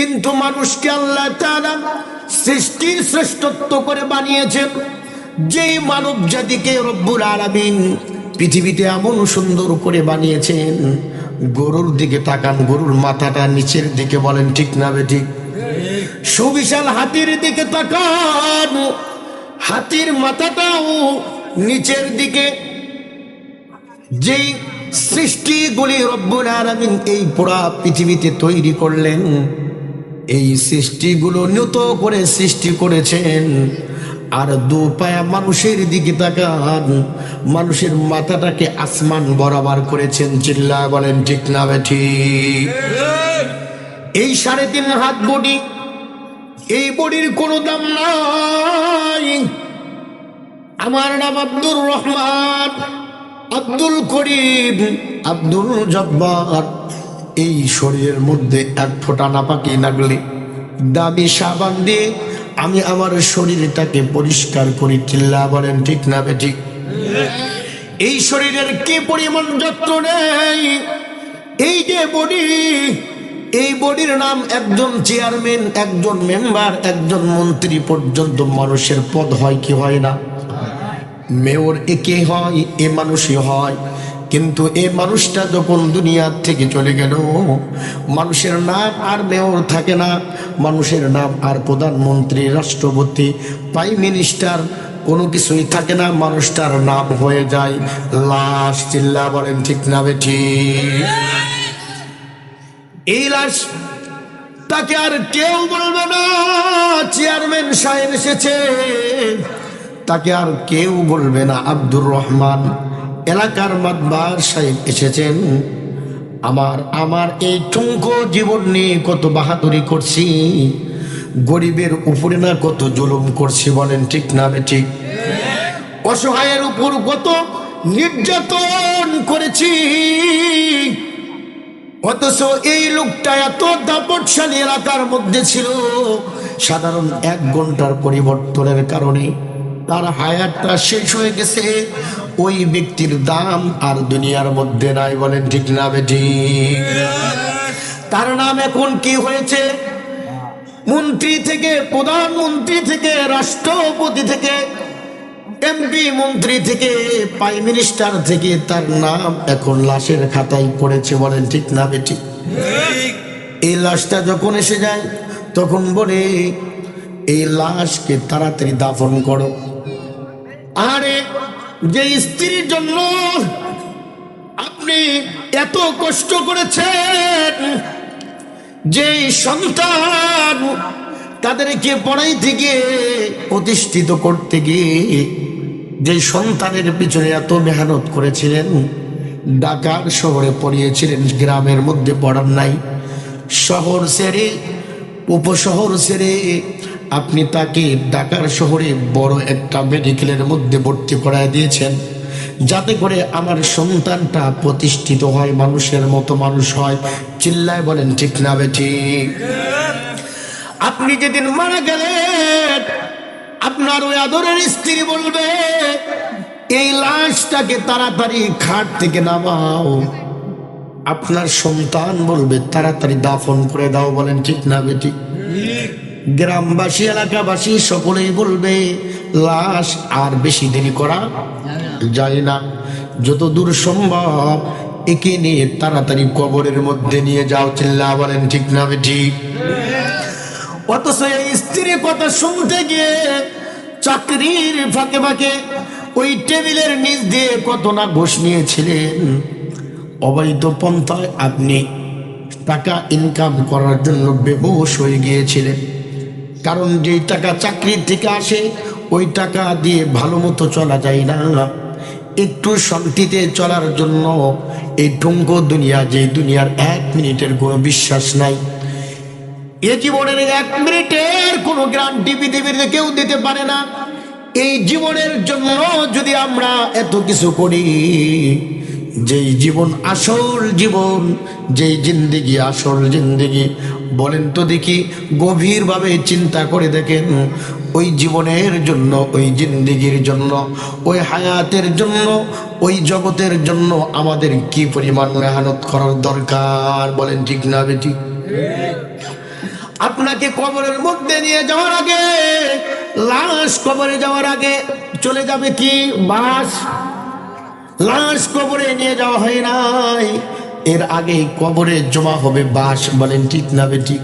কিন্তু মানুষকে আল্লাহ তাআলা সৃষ্টির শ্রেষ্ঠত্ব করে বানিয়েছেন। যেই মানব জাতিকে রব্বুল আলামিন পৃথিবীতে এমন সুন্দর করে বানিয়েছেন, গরুর দিকে তাকান, গরুর মাথাটা নিচের দিকে বলেন, ঠিক না বে ঠিক? সুবিশাল হাতির দিকে তাকান, হাতির মাথাটাও নিচের দিকে। যেই সৃষ্টিগুলি রব্বুল আলামিন এই পুরা পৃথিবীতে তৈরি করলেন এই সৃষ্টিগুলো নত করে সৃষ্টি করেছেন। আর দু পায়া মানুষের দিকে তাকান মানুষের মাথাটাকে আসমান বরাবর করেছেন। চিল্লা বলেন ঠিক না এই সাড়ে তিন হাত বডি এই বডির কোনো দাম নাই। আমার নাম আব্দুর রহমান আব্দুল করিম আব্দুল জব্বার। এই শরীরের মধ্যে এক ফোঁটা নাপাকি লাগলে দামি সাবান দিয়ে আমি আমার শরীরটাকে পরিষ্কার করি চিল্লা বলেন, ঠিক না বে, ঠিক। এই শরীরের কি পরিমাণ যত্ন নেই? এই যে বডি, এই বডির নাম একজন চেয়ারম্যান, একজন মেম্বার, একজন মন্ত্রী পর্যন্ত মানুষের পদ হয় কি হয় না? মেয়র একে হয়, এ মানুষই হয়। কিন্তু এ মানুষটা যখন দুনিয়ার থেকে চলে গেল, মানুষের নাম আর মেয়র থাকে না। মানুষের নাম আর প্রধানমন্ত্রী, রাষ্ট্রপতি, প্রাইম মিনিস্টার কোনো কিছুই থাকে না। মানুষটার নাম হয়ে যায় লাশ। চিল্লা বলেন, ঠিক না বেঠি? এই লাশ তাকে আর কেউ বলবে না। চেয়ারম্যান সাহেব এসেছে। তাকে আর কেউ বলবে না। আব্দুর রহমান এলাকার মাতবার সাহেব এসেছেন। আমার আমার এই ঠুঙ্কো জীবন নিয়ে কত বাহাদুরি করছি। গরিবের উপরে না কত জুলুম করছি বলেন ঠিক না ঠিক? অসহায়ের উপর কত নির্যাতন করেছি। অথচ এই লোকটা এত দাপটশালী এলাকার মধ্যে ছিল। সাধারণ এক ঘণ্টার পরিবর্তনের কারণে তার হায়াতটা শেষ হয়ে গেছে। ওই ব্যক্তির দাম আর দুনিয়ার মধ্যে নাই বলেন ঠিক না বেটি? তার নাম এখন কি হয়েছে? মন্ত্রী থেকে, প্রধানমন্ত্রী থেকে, রাষ্ট্রপতি থেকে এমপি মন্ত্রী থেকে প্রাইম মিনিস্টার থেকে তার নাম এখন লাশের খাতায় পড়েছে বলেন ঠিক না বেটি? এই লাশটা যখন এসে যায়, তখন বলে, এই লাশকে তাড়াতাড়ি দাফন করো। আরে যে স্ত্রীর জন্য আপনি এত কষ্ট করেছেন, যে সন্তান তাদেরকে পড়াই থেকে প্রতিষ্ঠিত করতে গিয়ে যে সন্তানের পিছনে এত মেহনত করেছিলেন, ঢাকার শহরে পড়িয়েছিলেন, গ্রামের মধ্যে পড়ার নাই, শহর ছেড়ে, উপশহর ছেড়ে আপনি তাকে ঢাকার শহরে বড় একটা মেডিকেলের মধ্যে ভর্তি করায় দিয়েছেন। যাতে করে আমার সন্তানটা প্রতিষ্ঠিত হয়, মানুষের মতো মানুষ হয়। চিল্লায় বলেন, ঠিক না বেঠি আপনি যেদিন মারা গেলেন, আপনার ওই আদরের স্ত্রী বলবে, এই লাশটাকে তাড়াতাড়ি খাট থেকে নামাও। আপনার সন্তান বলবে, তাড়াতাড়ি দাফন করে দাও, বলেন, ঠিক না বেটি গ্রামবাসী, এলাকাবাসী সকলেই বলবে, লাশ আর বেশি দেরি করা যায় না। যত দূর সম্ভব একে নিয়ে তাড়াতাড়ি কবরের মধ্যে নিয়ে যাও চিল্লা বলেন, ঠিক না বেটি অথচ এই স্ত্রীর কথা শুনতে গিয়ে চাকরির ফাঁকে ফাঁকে ওই টেবিলের নিচ দিয়ে কত না ঘুষ নিয়েছিলেন। অবৈধ পন্থায় আপনি টাকা ইনকাম করার জন্য বেহুশ হয়ে গিয়েছিলেন। কারণ যেই টাকা চাকরির থেকে আসে, ওই টাকা দিয়ে ভালো মতো চলা যায় না। একটু শান্তিতে চলার জন্য এই ঠুঙ্কো দুনিয়া যে দুনিয়ার এক মিনিটের কোনো বিশ্বাস নাই। এ জীবনের এক মিনিটের কোনো গ্যারান্টি পৃথিবীতে কেউ দিতে পারে না। এই জীবনের জন্য যদি আমরা এত কিছু করি যেই জীবন আসল জীবন, যেই জিন্দিগি আসল জিন্দিগি। বলেন তো দেখি, গভীরভাবে চিন্তা করে দেখেন, ওই জীবনের জন্য, ওই জিন্দিগির জন্য, ওই হায়াতের জন্য, ওই জগতের জন্য আমাদের কি পরিমাণ মেহনত করার দরকার? বলেন ঠিক না বেটি আপনাকে কবরের মধ্যে নিয়ে যাওয়ার আগে, লাশ কবরে যাওয়ার আগে চলে যাবে কি? বাস? লাশ কবরে নিয়ে যাওয়া হয় নাই। এর আগে কবরে জমা হবে বাস বলেন ঠিক না ঠিক?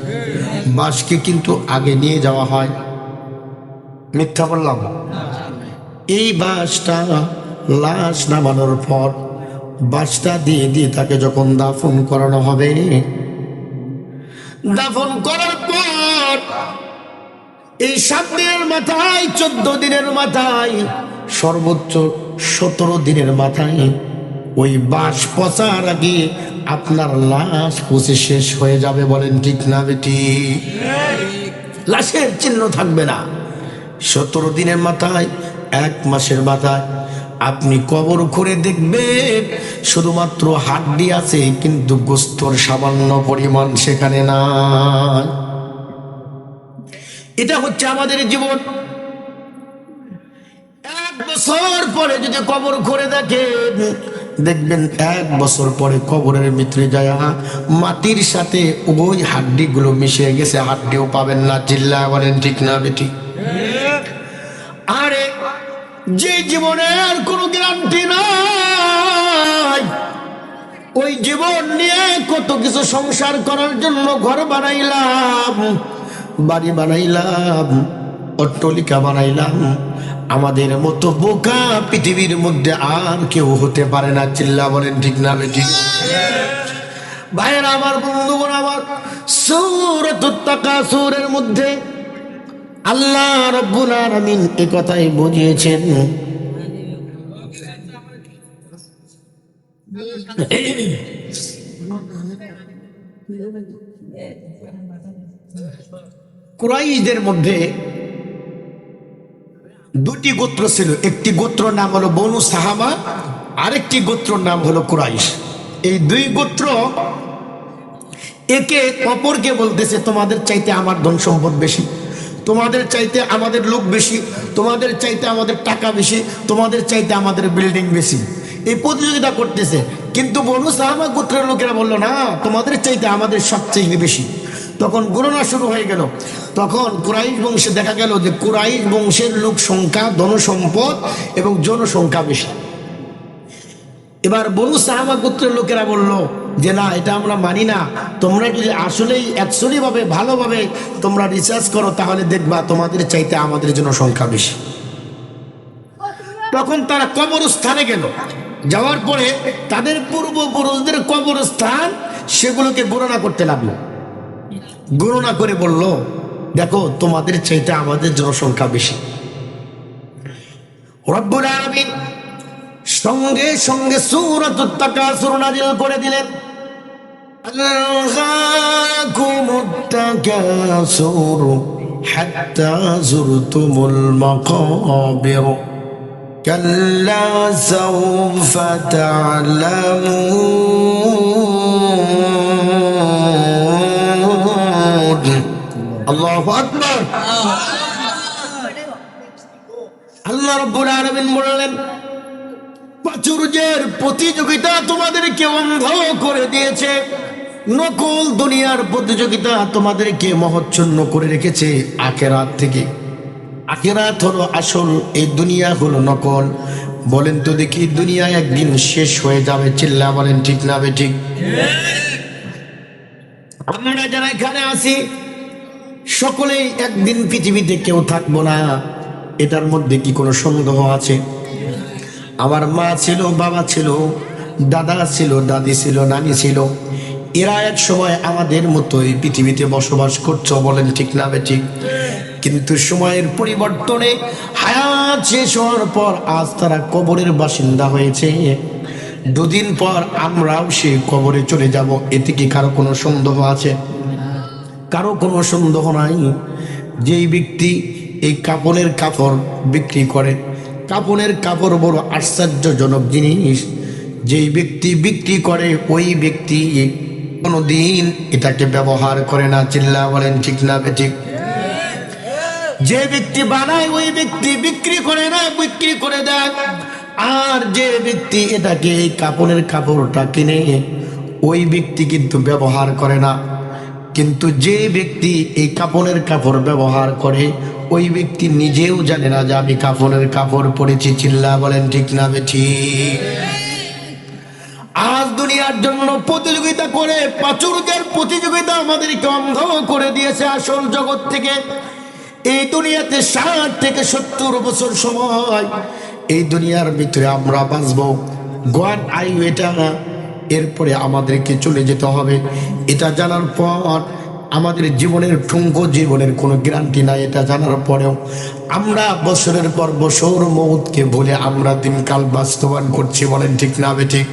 বাসকে কিন্তু আগে নিয়ে যাওয়া হয়। মিথ্যা বললাম। এই বাসটা লাশ নামানোর পর বাসটা দিয়ে দিয়ে তাকে যখন দাফন করানো হবে, দাফন করার পর এই সাত দিনের মাথায়, চোদ্দ দিনের মাথায় সর্বোচ্চ সতেরো দিনের মাথায় ওই বাস পচার আগে আপনার লাশ পচে শেষ হয়ে যাবে বলেন ঠিক না বেটি? লাশের চিহ্ন থাকবে না। সতেরো দিনের মাথায়, এক মাসের মাথায় আপনি কবর করে দেখবেন, শুধুমাত্র হাড্ডি আছে কিন্তু গোস্তর সামান্য পরিমাণ সেখানে না এটা হচ্ছে আমাদের জীবন। বছর পরে যদি কবর করে দেখেন, দেখবেন এক বছর পরে কবরের ভিতরে যায় মাটির সাথে ওই হাড্ডিগুলো মিশে গেছে, হাড্ডিও পাবেন না, চিল্লা বলেন ঠিক না বেটি। আরে, যে জীবনের কোনো গ্যারান্টি নাই, ওই জীবন নিয়ে কত কিছু সংসার করার জন্য ঘর বানাইলাম, বাড়ি বানাইলাম, অট্টলিকা বানাইলাম আমাদের মতো বোকা পৃথিবীর মধ্যে আর কেউ হতে পারে না, চিল্লা বলেন ঠিক না বেটি? ভাইয়ের আমার, বন্ধুগণ আমার, সৌরত সুরের মধ্যে আল্লাহ রব্বুল আলামিন এ কথাই বুঝিয়েছেন কুরাইশদের মধ্যে দুটি গোত্র ছিল। একটি গোত্র নাম হলো বনু সাহাবা আরেকটি গোত্র নাম হলো কুরাইশ। এই দুই গোত্র একে অপরকে বলতেছে, তোমাদের চাইতে আমার ধন সম্পদ বেশি, তোমাদের চাইতে আমাদের লোক বেশি, তোমাদের চাইতে আমাদের টাকা বেশি, তোমাদের চাইতে আমাদের বিল্ডিং বেশি। এই প্রতিযোগিতা করতেছে। কিন্তু বনু সাহাবা গোত্রের লোকেরা বলল, না, তোমাদের চাইতে আমাদের সবচেয়ে বেশি। তখন গণনা শুরু হয়ে গেল। তখন কুরাইশ বংশে দেখা গেল যে কুরাইশ বংশের লোক সংখ্যা, ধনসম্পদ এবং জনসংখ্যা বেশি। এবার বনু সাহাবা গোত্রের লোকেরা বলল যে, না, এটা আমরা মানি না। তোমরা যদি আসলেই অ্যাকচুয়ালি ভাবে ভালোভাবে তোমরা রিসার্চ করো, তাহলে দেখবা তোমাদের চাইতে আমাদের জন্য সংখ্যা বেশি। তখন তারা কবরস্থানে গেল। যাওয়ার পরে তাদের পূর্বপুরুষদের কবরস্থান সেগুলোকে গণনা করতে লাগল। গণনা করে বলল দেখো তোমাদের চাইতে আমাদের জনসংখ্যা বেশি রব্বুল আলামিন সঙ্গে সঙ্গে সুরত তাকাসুর নাজিল করে দিলেন ألهاكم التكاثر حتى زرتم المقابر كلا سوف تعلمون আল্লাহ আকবর। আল্লাহ রব্বুল আলমিন বললেন প্রতিযোগিতা তোমাদেরকে অন্ধ করে দিয়েছে, নকল দুনিয়ার প্রতিযোগিতা তোমাদেরকে মহচ্ছন্ন করে রেখেছে আখেরাত থেকে। আখেরাত হলো আসল, এই দুনিয়া হলো নকল। বলেন তো দেখি, দুনিয়া একদিন শেষ হয়ে যাবে, চিল্লা বলেন, ঠিক না ঠিক? আমরা যারা এখানে আসি সকলেই একদিন পৃথিবীতে কেউ থাকব না। এটার মধ্যে কি কোনো সন্দেহ আছে? আমার মা ছিল, বাবা ছিল, দাদা ছিল, দাদি ছিল, নানি ছিল। এরা এক সময় আমাদের মতোই পৃথিবীতে বসবাস করছ বলেন ঠিক না ঠিক? কিন্তু সময়ের পরিবর্তনে হায়াত শেষ হওয়ার পর আজ তারা কবরের বাসিন্দা হয়েছে। দুদিন পর আমরাও সে কবরে চলে যাব। এতে কি কারও কোনো সন্দেহ আছে? কারও কোনো সন্দেহ নাই। যেই ব্যক্তি এই কাপড়ের কাপড় বিক্রি করে, কাপড়ের কাপড় বড় আশ্চর্যজনক জিনিস। যেই ব্যক্তি বিক্রি করে, ওই ব্যক্তি কোনো দিন এটাকে ব্যবহার করে না। চিল্লা বলেন, ঠিক না বে ঠিক যে ব্যক্তি বানায়, ওই ব্যক্তি বিক্রি করে না, বিক্রি করে দেয়। আর যে ব্যক্তি এটাকে এই কাপড়ের কাপড়টা কিনে, ওই ব্যক্তি কিন্তু ব্যবহার করে না। কিন্তু যে ব্যক্তি এই কাপড়ের কাপড় ব্যবহার করে, ওই ব্যক্তি নিজেও জানে না যে আমি কাপড়ের কাপড় পরেছি। চিল্লা বলেন, ঠিক না ঠিক আজ দুনিয়ার জন্য প্রতিযোগিতা করে, প্রাচুর্যের প্রতিযোগিতা আমাদেরকে অন্ধ করে দিয়েছে আসল জগৎ থেকে। এই দুনিয়াতে ষাট থেকে সত্তর বছর সময়। এই দুনিয়ার ভিতরে আমরা বাঁচব। গোয়ান আয়ু এটা এরপরে আমাদেরকে চলে যেতে হবে। এটা জানার পর আমাদের জীবনের ঠুঙ্গ জীবনের কোনো গ্যারান্টি নাই, এটা জানার পরেও আমরা বছরের পর বছর মৌতকে বলে আমরা দিনকাল বাস্তবায়ন করছি, বলেন ঠিক না বে ঠিক?